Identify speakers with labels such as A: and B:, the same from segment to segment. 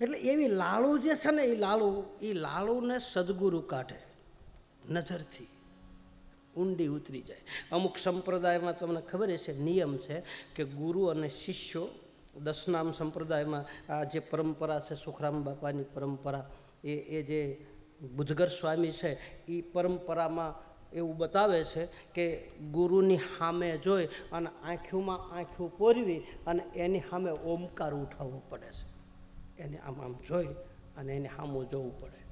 A: એટલે એવી લાળુ જે છે ને, એ લાળુ, એ લાળુને સદગુરુ કાઢે, નજરથી. ઊંડી ઉતરી જાય. અમુક સંપ્રદાયમાં તમને ખબર છે નિયમ છે કે ગુરુ અને શિષ્યો દશનામ સંપ્રદાયમાં આ જે પરંપરા છે, સુખરામ બાપાની પરંપરા, એ એ જે બુધગર સ્વામી છે, એ પરંપરામાં એવું બતાવે છે કે ગુરુની સામે જોઈ અને આંખોમાં આંખીઓ પોરવી અને એની સામે ઓમકાર ઉઠાવવો પડે છે. એને આમ આમ જોઈ અને એને સામું જોવું પડે.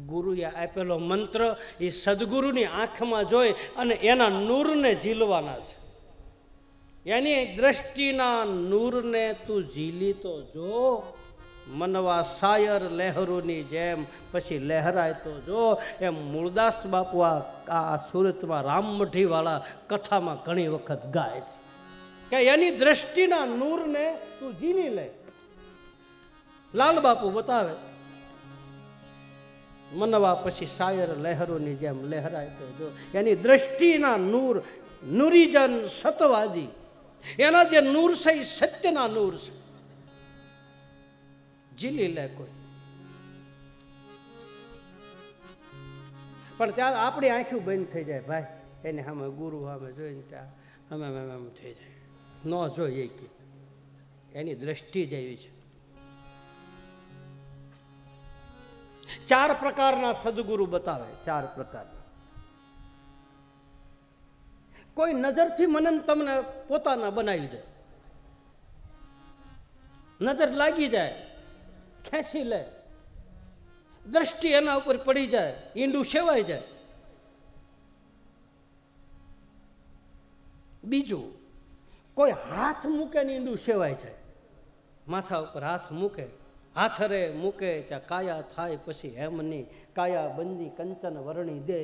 A: ગુરુએ આપેલો મંત્ર એ સદગુરુની આંખમાં જોઈ અને એના નૂરને ઝીલવાના છે. એની દ્રષ્ટિના નૂરને તું ઝીલી તો જો, મનવા શાયર લહેરોની જેમ પછી લહેરાય તો જો. એમ મૂળદાસ બાપુ આ સુરતમાં રામમઠીવાળા કથામાં ઘણી વખત ગાય છે. કે એની દ્રષ્ટિના નૂરને તું ઝીલી લે. લાલ બાપુ બતાવે. મનવા પછી શાયર લહેરોની જેમ લહેરાય તો જો, એની દ્રષ્ટિના નૂર, નુરીજન સતવાદી. એના જે નૂર છે એ સત્યના નૂર છે. જીલી લે કોઈ. પણ ત્યાં આપણી આંખું બંધ થઈ જાય, ભાઈ. એને અમે ગુરુ, સામે જોઈને ત્યાં અમે અમે થઈ જાય. ન જોઈએ કે. એની દ્રષ્ટિ જ એવી છે. ચાર પ્રકારના સદગુરુ બતાવે, ચાર પ્રકારના કોઈ નજરથી મનન તમને પોતાના બનાવી દે. નજર લાગી જાય, ખેંચી લે. દ્રષ્ટિ એના ઉપર પડી જાય, ઈંડું સેવાઈ જાય. બીજું, કોઈ હાથ મૂકે ને ઈંડું સેવાઈ જાય. માથા ઉપર હાથ મૂકે હાથરે મૂકે ત્યાં કાયા થાય પછી હેમની, કાયા બંદી કંચન વરણી દે.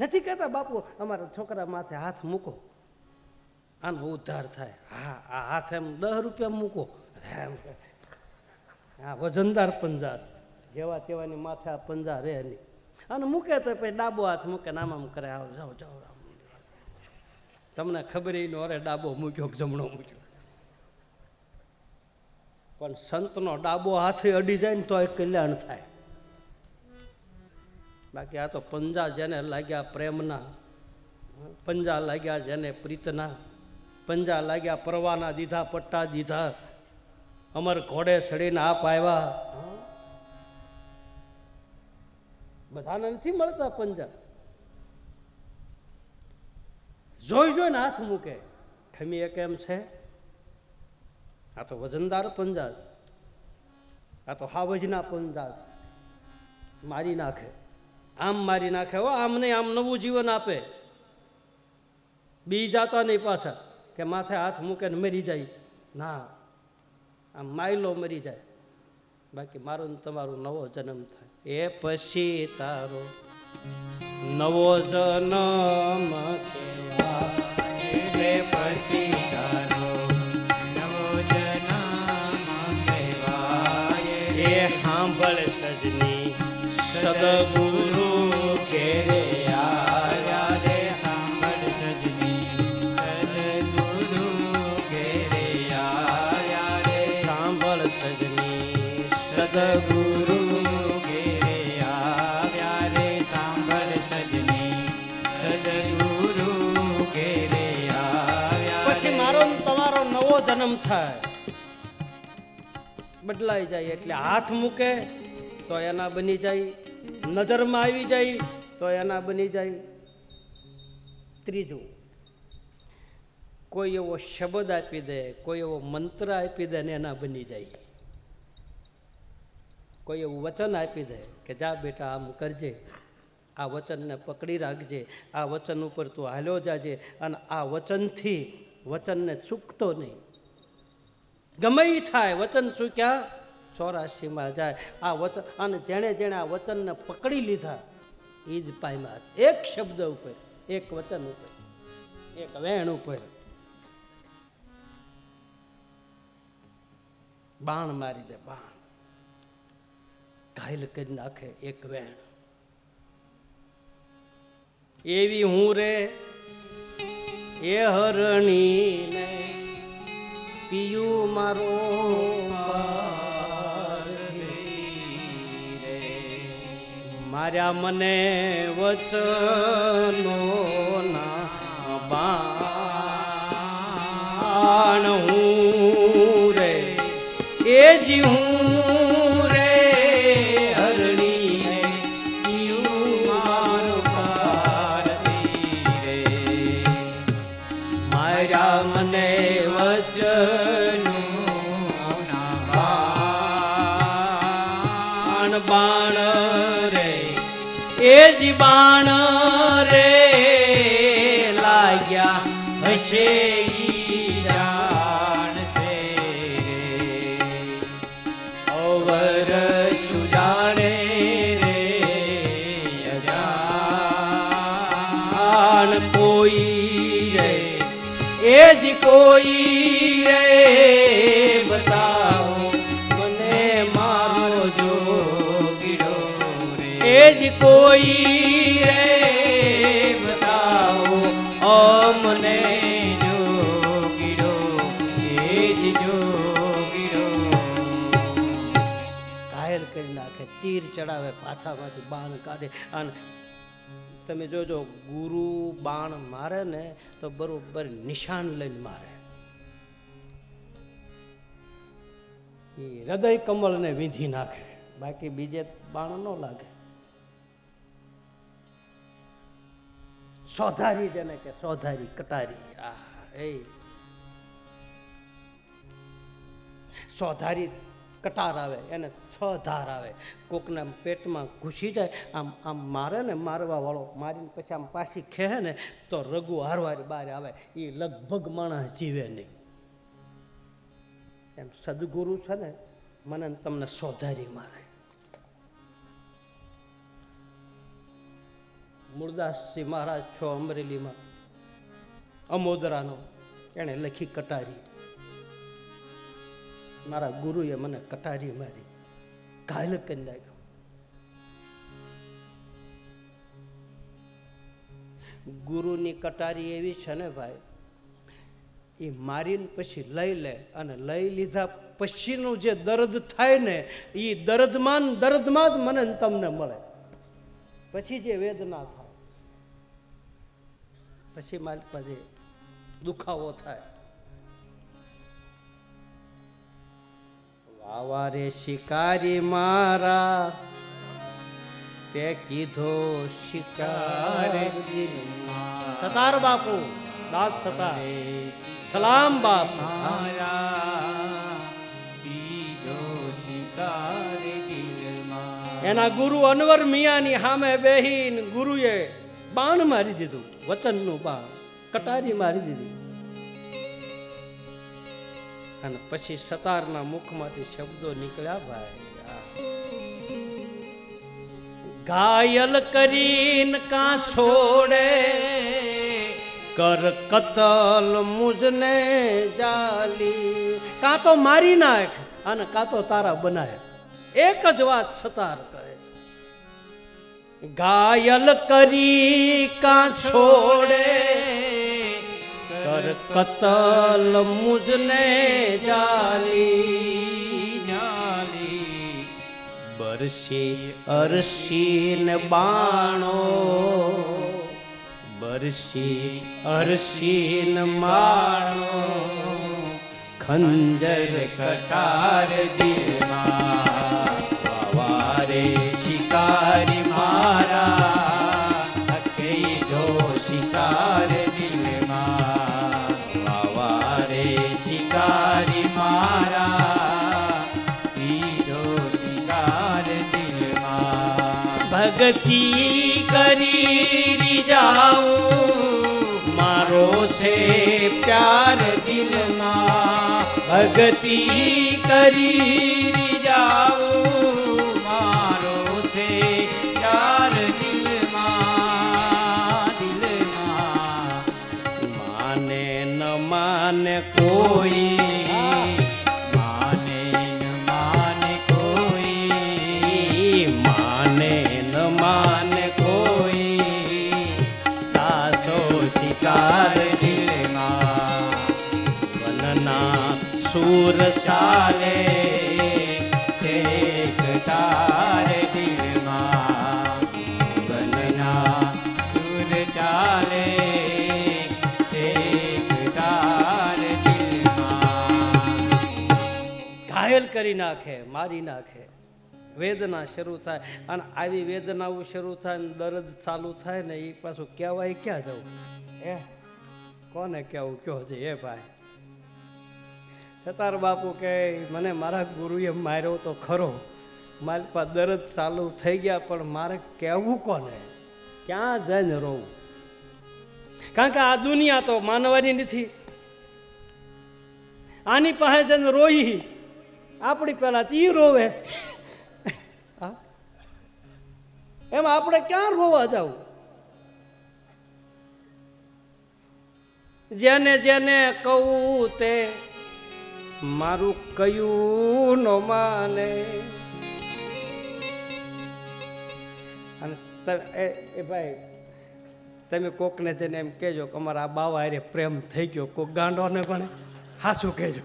A: નથી કહેતા બાપુ, અમારા છોકરા માથે હાથ મૂકો. આનો ઉદ્ધાર થાય. હા, આ હાથ એમ દસ રૂપિયા મૂકો. હા વજનદાર પંજા. જેવા તેવાની માથે આ પંજા રહે નહીં. અને મૂકે તો પછી ડાબો હાથ મૂકે નામ આમ કરે, આવો જાઓ જાઓ તમને ખબર એ નો અરે ડાબો મૂક્યો જમણો મૂક્યો. પણ સંતનો ડાબો હાથે અડી જાય ને તો એ કલ્યાણ થાય. બાકી આ તો પંજા જેને લાગ્યા પ્રેમના, પંજા લાગ્યા જેને પ્રીતના, પંજા લાગ્યા પરવાના દીધા, પટ્ટા દીધા, અમર ઘોડે ચડીને આપ આવ્યા. બધાને નથી મળતા પંજા? જોઈ જોઈને હાથ મૂકે. ખમી એક એમ છે? આ તો વજનદાર પંજા છે આ તો હાવજના પંજા છે મારી નાખે. આમ મારી નાખે. હો આમ નહીં આમ નવું જીવન આપે. બી જાતા નહીં પાછા. કે માથે હાથ મૂકે ને મરી જાય. ના, આમ માયલો મરી જાય. બાકી મારો તમારો નવો જન્મ થાય. એ પછી તારો નવો જન્મ
B: પછી
A: સાંભળ સજની સદગુરુ કે
B: રે રે સાંભળ સજની સદગુરુ ઘેરે રે આવ્યા રે
A: સાંભળ સજની
B: સદગુરુ
A: જન્મ થાય. બદલાઈ જાય એટલે હાથ મૂકે તો એના બની જાય, નજરમાં આવી જાય, તો એના બની જાય. ત્રીજું, કોઈ એવો શબ્દ આપી દે, કોઈ એવો મંત્ર આપી દે ને એના બની જાય. કોઈ એવું વચન આપી દે કે જા બેટા આમ કરજે, આ વચનને પકડી રાખજે, આ વચન ઉપર તું હાલ્યો જાજે અને આ વચનથી વચનને ચૂકતો નહીં. ગમે થાય, વચન ચૂક્યા ચોરાશીમાં જાય. આ વચન અને જેણે જેણે આ વચનને પકડી લીધા એ જ પામ્યા એક શબ્દ ઉપર, એક વચન ઉપર, એક વેણ ઉપર. બાણ મારી દે, બાણ. ઘાયલ કરી નાખે એક વેણ. એવી હું રે, એ હરણી ને પિયું મારો માર્યા મને વચનો ના બાણ. હું રે, એ જી હું રે, હરણીને પિયું મારો માર્યા મને વચનો બાણ રે લાગ્યા હશે. ચડાવે પાછામાંથી બાણ કાઢે. અને તમે જોજો, ગુરુ બાણ મારે ને તો બરોબર નિશાન લઈને મારે. એ હૃદય કમળને વિંધી નાખે. બાકી બીજે બાણ ન લાગે. સોધારી જેને કે સોધારી, કટારી. આ, એ. સોધારી કટાર આવે, એને છ ધાર આવે. કોકના પેટમાં ઘૂસી જાય, આમ આમ મારે ને મારવાવાળો મારીને પછી આમ પાછી ખેહે ને તો રઘુ હારવારી બહાર આવે. એ લગભગ માણસ જીવે નહીં. એમ સદગુરુ છે ને, મને તમને સોધારી મારે. મુરદાસજી મહારાજ છો અમરેલીમાં. અમોદરાનો, એણે લખી કટારી. મારા ગુરુએ મને કટારી મારી, ઘાયલ કરી નાખ્યો. ગુરુની કટારી એવી છે ને ભાઈ, એ મારીને પછી લઈ લે અને લઈ લીધા પછીનું જે દર્દ થાય ને એ દર્દમાં દર્દમાં જ મને તમને મળે. પછી જે વેદના થાય, પછી મારી પાસે દુખાવો થાય. વાવારે શિકારી મારા તે કીધો શિકારી સતાર બાપુ દાસ સતાર. સલામ બાપ. એના ગુરુ અનવર મિયાની સામે બેહીન ગુરુએ બાણ મારી દીધું વચનનું બાણ કટારી મારી દીધી. અને પછી સતારના મુખમાંથી શબ્દો નીકળ્યા, ભાઈ ઘાયલ કરીને કા છોડે? કર કતલ મુજને જાલી. કાં તો મારી નાખ અને કાં તો તારા બનાય. એક જ વાત સતાર કહે છે. ઘાયલ કરી કાં છોડે? કર કતલ મુજને જાલી જાલી. બરસી અરસી ને બાણો બરસી અરસી ને માણો ખંજર કટાર દિલમાં ભગતિ કરી જાઉં. મારો છે પ્યાર દિલમાં ભગતિ કરી કરી નાખે, મારી નાખે. વેદના શરૂ થાય અને આવી વેદનાઓ શરૂ થાય દર્દ ચાલુ થાય ને એ પાછું કહેવાય ક્યાં જવું? એ કોને કહેવું? કયો છે? એ ભાઈ? સતાર બાપુ કે મને મારા ગુરુએ માર્યો તો ખરો. મારી પાસે દર્દ ચાલુ થઈ ગયા, પણ મારે કહેવું કોને? ક્યાં જઈને રોવું? કારણ કે આ દુનિયા તો માનવાની નથી. આની પાસે જઈને રોઈ આપણી પહેલા ઈ રોવે? એમ આપણે ક્યાં રોવા જવું? જેને જેને કહું તે મારું કયું નો માને. અને એ એ ભાઈ, તમે કોકને જઈને એમ કહેજો કે અમારા આ બાવા હારે પ્રેમ થઈ ગયો, કોક ગાંડોને પણ હાસું કહેજો.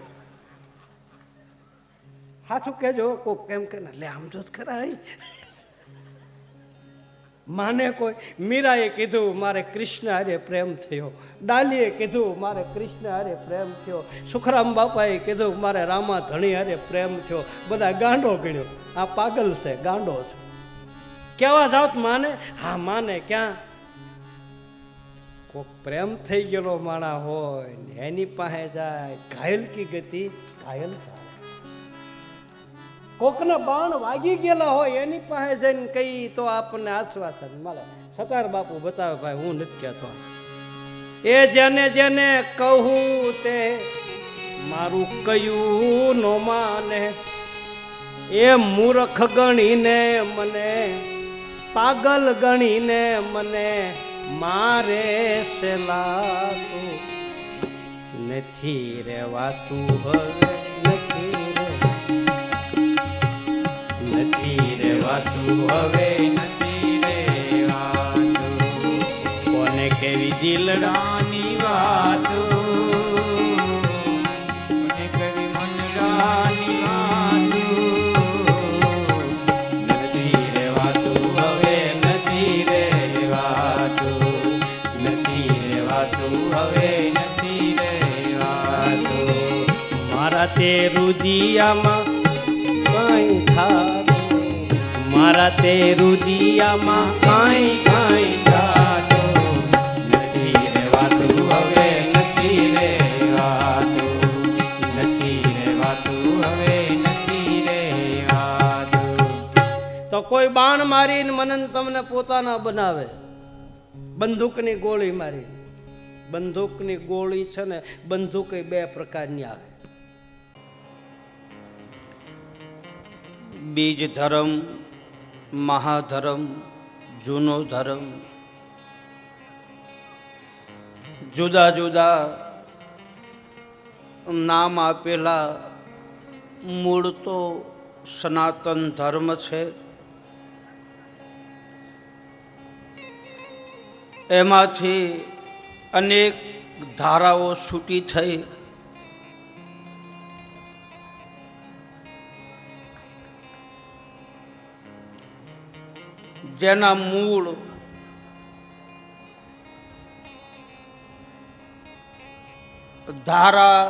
A: હાસું કહેજો, કોક કેમ કે, લે, આમ તો ખરા માને કોઈ, મીરાએ કીધું, મારે કૃષ્ણ હારે પ્રેમ થયો. ડાલીએ કીધું, મારે કૃષ્ણ હારે પ્રેમ થયો. સુખરામ બાપાએ કીધું, મારે રામા ધણી હારે પ્રેમ થયો. બધા ગાંડો ગણ્યો. આ પાગલ છે, ગાંડો છે. કેવા જાવ માને? હા, માને ક્યાં? કોક પ્રેમ થઈ ગયેલો માણા હોય એની પાસે જાય, ઘાયલ કી ગતિ, ઘાયલ થાય. કોકના બાણ વાગી ગયેલા હોય, એની પાસે જઈને કઈ તો આપણને આશ્વાસન મળે. સતાર બાપુ બતાવે, ભાઈ, હું નથી કહેતો. એ જેને જેને કહું તે મારું કયું નો માને. એ મૂર્ખ ગણીને મને, પાગલ ગણીને મને મારે સેલાતું નથી રેવાતું હવે.
B: દિલડાની વાતો? મને કવિ મનડાની વાતો? નથી રેવાતું, હવે નથી રેવાતું. નથી રેવાતું, હવે નથી રેવાતું.
A: મારા તે રુદિયામાં કઈ થાતું મારા તે રુદિયામાં
B: કાંઈ કાંઈ નથી
A: તો કોઈ બાણ મારીને મનન તમને પોતાના બનાવે? બંદૂકની ગોળી મારી બંદૂકની ગોળી છે ને, બંદૂક બે પ્રકારની આવે. બીજ ધર્મ મહાધર્મ જૂનો ધર્મ જુદા જુદા નામ આપેલા મૂળ તો સનાતન ધર્મ છે. એમાંથી અનેક ધારાઓ છૂટી થઈ. જેના મૂળ ધારા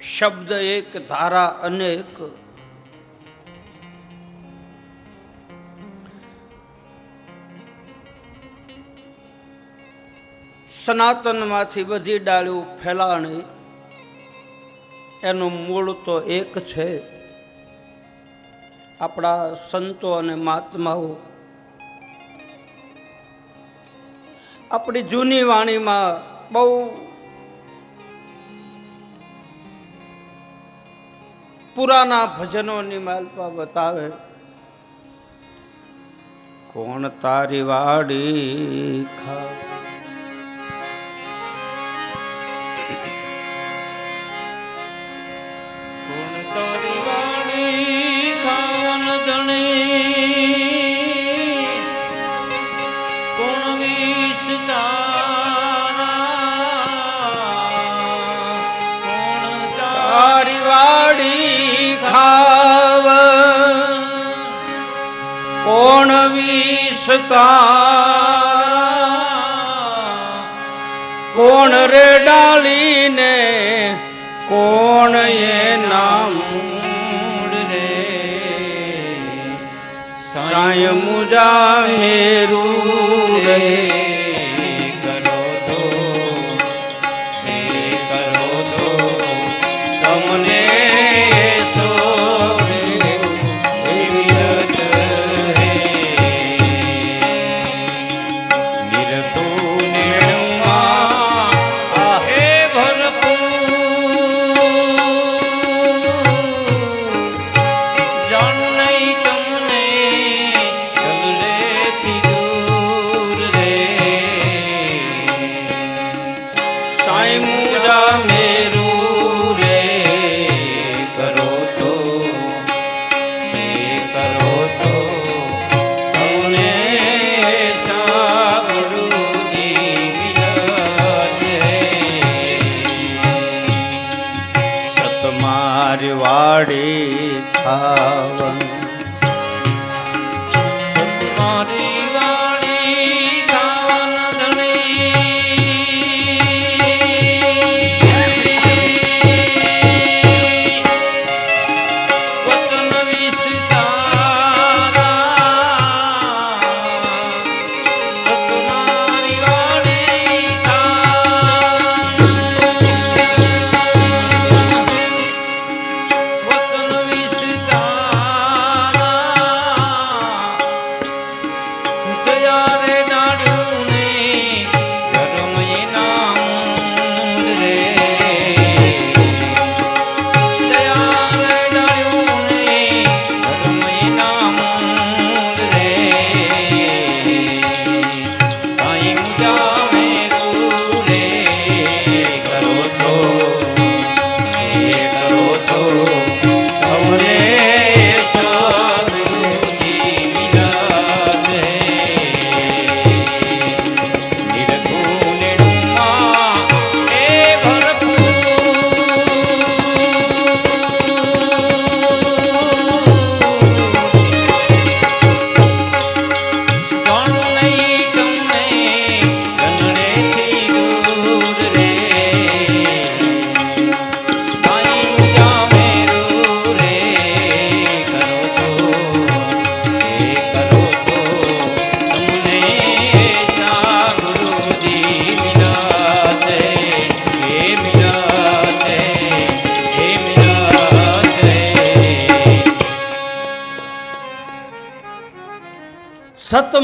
A: શબ્દ એક, ધારા અનેક. સનાતનમાંથી બધી ડાળીઓ ફેલાણી, એનું મૂળ તો એક છે. આપણા સંતો અને મહાત્માઓ. આપણી જૂની વાણીમાં બહુ પુરાના ભજનોની માલપા બતાવે. કોણ તારી વાડી ખા
B: કોણ રે ડાલીને કોણ એ નામ રે સાય મુજા મેરું રે.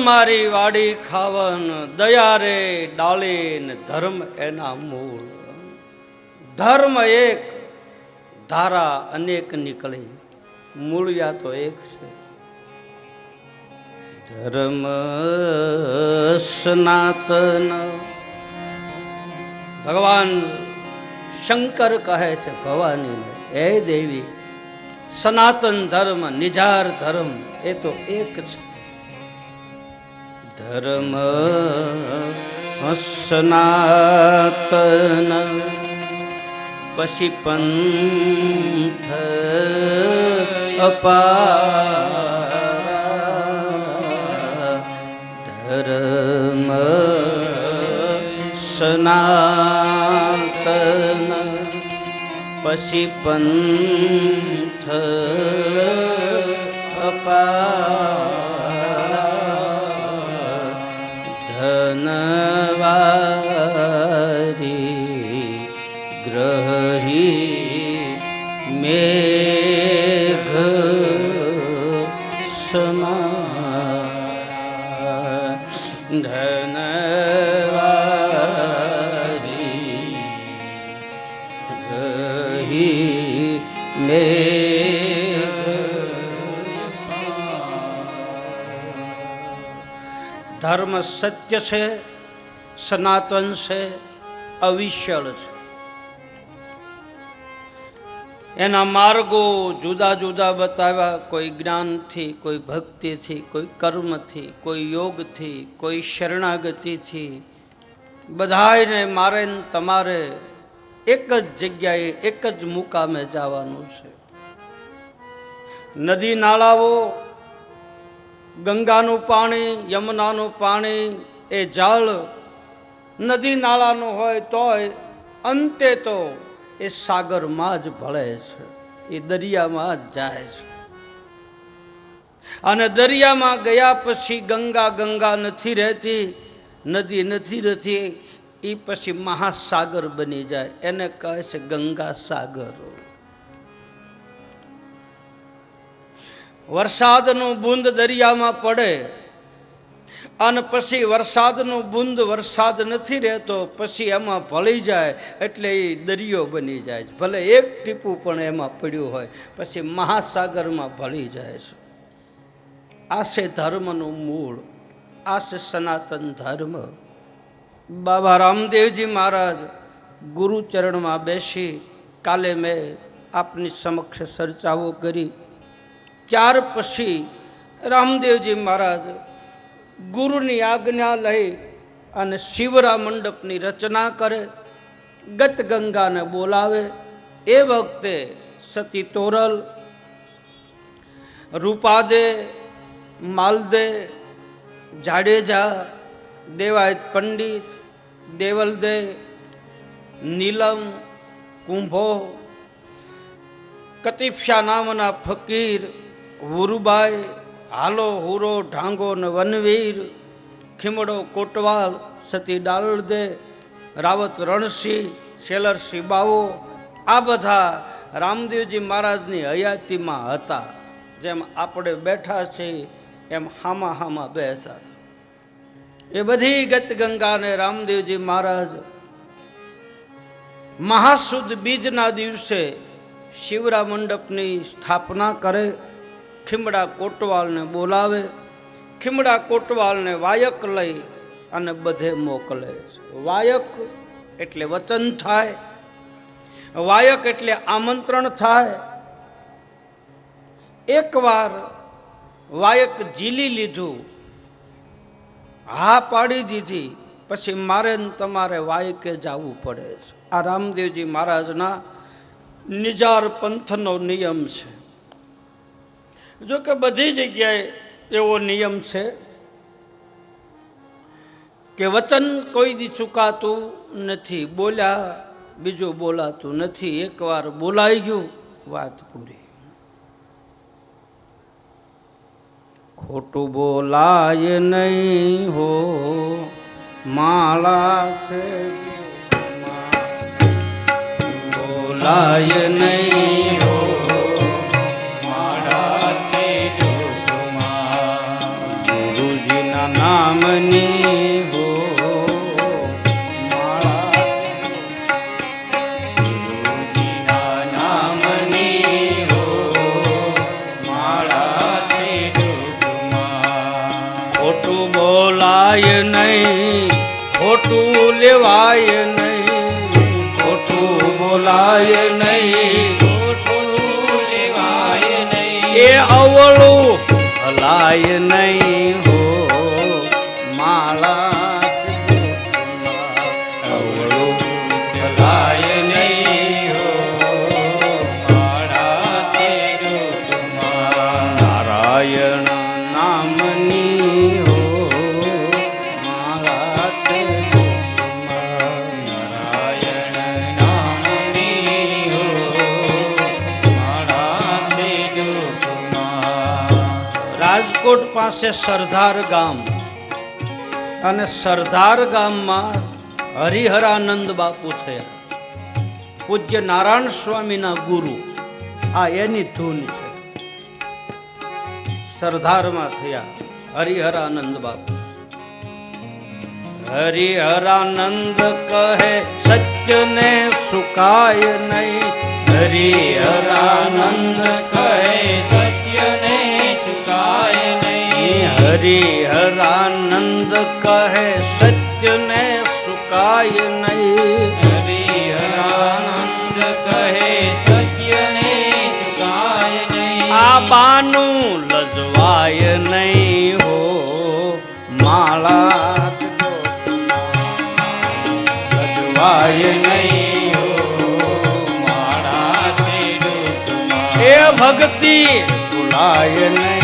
B: મારી
A: વાડી ખાવન
B: દયા રે
A: ડાલીન ધર્મ એના મૂળ. ધર્મ એક, ધારા અનેક નીકળી, મૂળિયા તો એક છે. ધર્મ સનાતન. ભગવાન શંકર કહે છે ભવાનીને એ દેવી, સનાતન ધર્મ, નિજાર ધર્મ, એ તો એક છે ધર્મ સનાતન પછી પંથ અપા ધર્મ સનાતન પછી ધનવારી ગ્રહી મેઘ સમા ધનવારી ગ્રહી મેઘ ધર્મ સત્ય છે, સનાતન છે, અવિશળ છે. એના માર્ગો જુદા જુદા બતાવ્યા, કોઈ જ્ઞાનથી, કોઈ ભક્તિથી, કોઈ કર્મથી, કોઈ યોગથી, કોઈ શરણાગતિથી. બધાને મારે તમારે એક જ જગ્યાએ એક જ મુકામે જવાનું છે. નદી નાળાઓ, ગંગાનું પાણી, યમુનાનું પાણી એ જળ નદી નાળાનું હોય તોય અંતે તો એ સાગરમાં જ ભળે છે, એ દરિયામાં જ જાય છે. અને દરિયામાં ગયા પછી ગંગા ગંગા નથી રહેતી, નદી નથી રહેતી એ પછી મહાસાગર બની જાય. એને કહે છે ગંગા સાગર. વરસાદનું બુંદ દરિયામાં પડે અને પછી વરસાદનું બુંદ વરસાદ નથી રહેતો, પછી એમાં ભળી જાય એટલે એ દરિયો બની જાય છે. ભલે એક ટીપું પણ એમાં પડ્યું હોય, પછી મહાસાગરમાં ભળી જાય છે. આ છે ધર્મનું મૂળ આ છે સનાતન ધર્મ. બાબા રામદેવજી મહારાજ ગુરુચરણમાં બેસી, કાલે મેં આપની સમક્ષ ચર્ચાઓ કરી. ત્યાર પછી રામદેવજી મહારાજ ગુરુની આજ્ઞા લઈ અને શિવરા મંડપની રચના કરે ગત ગંગાને બોલાવે. એ વખતે સતી તોરલ, રૂપાદે, માલદે, જાડેજા, દેવાયત પંડિત, દેવલદે, નીલમ, કુંભો કતિફશા નામના ફકીર વુરુબાઈ હાલો હુરો ઢાંગો ને વનવીર, ખીમડો કોટવાલ સતી ડાલદે રાવત રણસિંહ, શેલરસિંહ બાવો, આ બધા રામદેવજી મહારાજની હયાતીમાં હતા. જેમ આપણે બેઠા છીએ એમ હામા હામા બેસા એ બધી ગત ગંગાને રામદેવજી મહારાજ મહાસુદ બીજના દિવસે શિવરા મંડપની સ્થાપના કરે ખીમડા કોટવાલને બોલાવે, ખીમડા કોટવાલને વાયક લઈ અને બધે મોકલે. છે વાયક એટલે વચન થાય, વાયક એટલે આમંત્રણ થાય. એકવાર વાયક ઝીલી લીધું, હા પાડી દીધી, પછી મારે તમારે વાયકે જવું પડે છે. આ રામદેવજી મહારાજના નિજાર પંથનો નિયમ છે. જો કે બધી જગ્યાએ એવો નિયમ છે કે વચન કોઈ દી ચૂકાતું નથી, બોલ્યા બીજું બોલાતું નથી, એકવાર બોલાઈ ગયું, વાત પૂરી. ખોટું બોલાય નહીં હો, માળા છે બોલાય નહીં નહીં. ખોટું લેવાય નહીં. ખોટું બોલાય નહીં.
B: ખોટું લેવાય નહીં.
A: એ અવળું હલાય નહીં. પાસે સરદાર ગામ અને સરદાર ગામમાં હરિહરાનંદ બાપુ થયા. પૂજ્ય નારાયણ સ્વામીના ગુરુ. આ એની ધૂન છે. સરદારમાં થયા હરિહરાનંદ બાપુ. હરિહરાનંદ કહે, સત્યને સુકાય નહીં. હરિહરાનંદ કહે,
B: સત્યને ચુકાય નહીં.
A: હરિહરાનંદ કહે સત્યને સુકાય નહીં
B: હરિહરાનંદ કહે સત્યને સુકાય નહીં
A: આ બાનું લજવાય નહીં હો માળા લજવાય નહીં
B: હો માળા.
A: એ ભક્તિ ભૂલાય નહીં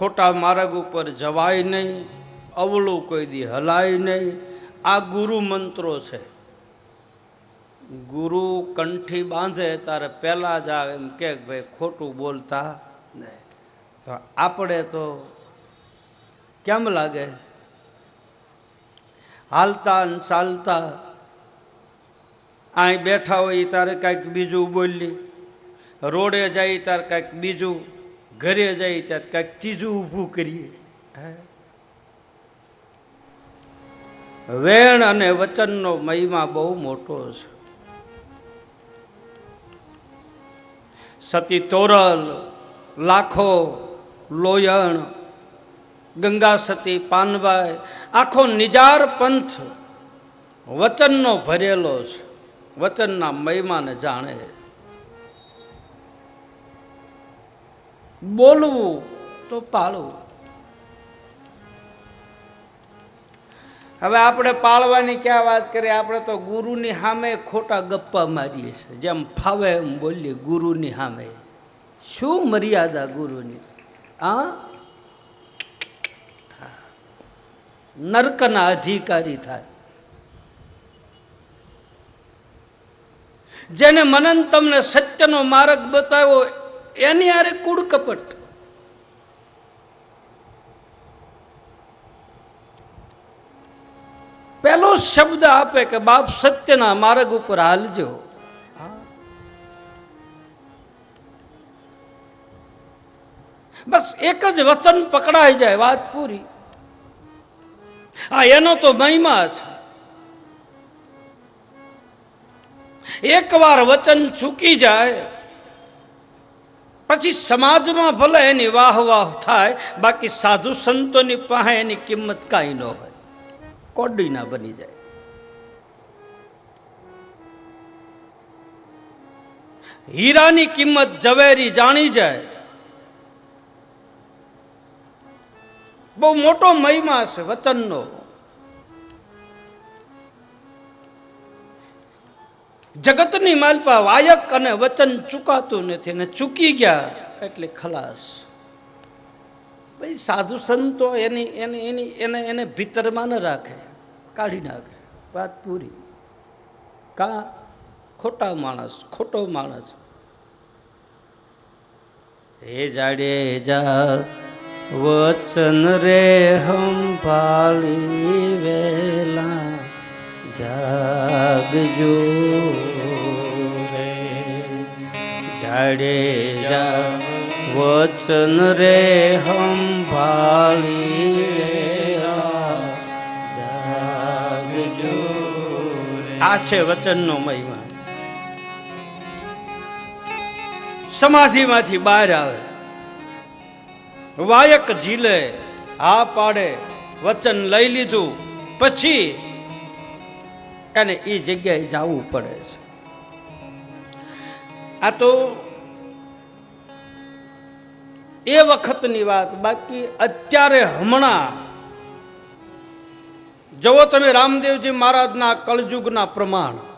A: ખોટા માર્ગ ઉપર જવાય નહીં, અવળું કોઈ દી હલાય નહીં. આ ગુરુ મંત્રો છે. ગુરુ કંઠી બાંધે ત્યારે પહેલાં જ એમ કે ભાઈ ખોટું બોલતા નહીં. તો આપણે તો કેમ લાગે? હાલતા ને ચાલતા અહીં બેઠા હોય ત્યારે કાંઈક બીજું બોલી. રોડે જાય ત્યારે કાંઈક બીજું. ઘરે જાય ત્યારે કાંઈક ત્રીજું ઊભું કરીએ? વેણ અને વચનનો મહિમા બહુ મોટો છે. સતી તોરલ, લાખો, લોયણ, ગંગા સતી પાનભાઈ આખો નિજાર પંથ વચનનો ભરેલો છે. વચનના મહિમાને જાણે બોલવું તો પાળવું. હવે આપણે પાળવાની ક્યાં વાત કરીએ? આપણે તો ગુરુની સામે ખોટા ગપ્પા મારીએ છીએ. જેમ ફાવે એમ બોલીએ ગુરુની સામે. શું મર્યાદા ગુરુની? આ નર્કના અધિકારી થાય. જેને મનન તમને સત્યનો માર્ગ બતાવ્યો એની હારે કુડ કપટ. પહેલો શબ્દ આપે કે બાપ સત્યના માર્ગ ઉપર હાલજો. બસ એક જ વચન પકડાઈ જાય વાત પૂરી. આ એનો તો મહિમા છે. એકવાર વચન ચૂકી જાય પછી સમાજમાં ભલે એની વાહ વાહ થાય, બાકી સાધુ સંતોની પાસે એની કિંમત કાંઈ ન હોય. કોડી ના બની જાય. હીરાની કિંમત ઝવેરી જાણી જાય. બહુ મોટો મહિમા છે વચનનો જગતની માલપા વાયક અને વચન ચૂકાતું નથી ને ચૂકી ગયા એટલે ખલાસ. ભાઈ સાધુ સંતો એની એની એની, એને એને ભીતરમાં ન રાખે, કાઢી નાખે. વાત પૂરી. કા ખોટા માણસ, ખોટો માણસ. હે જાડે જા, વચન રે હંભાળી વેલા. જાગજો. જાડે જા વચન રે હંભાળી આ છે વચનનો મહિમા. સમાધિમાંથી બહાર આવે. વાયક ઝીલે, હા પાડે, વચન લઈ લીધું, પછી એને એ જગ્યાએ જવું પડે છે. આ તો એ વખતની વાત. બાકી અત્યારે હમણાં જવો તમે રામદેવજી મહારાજના કળજુગના પ્રમાણ.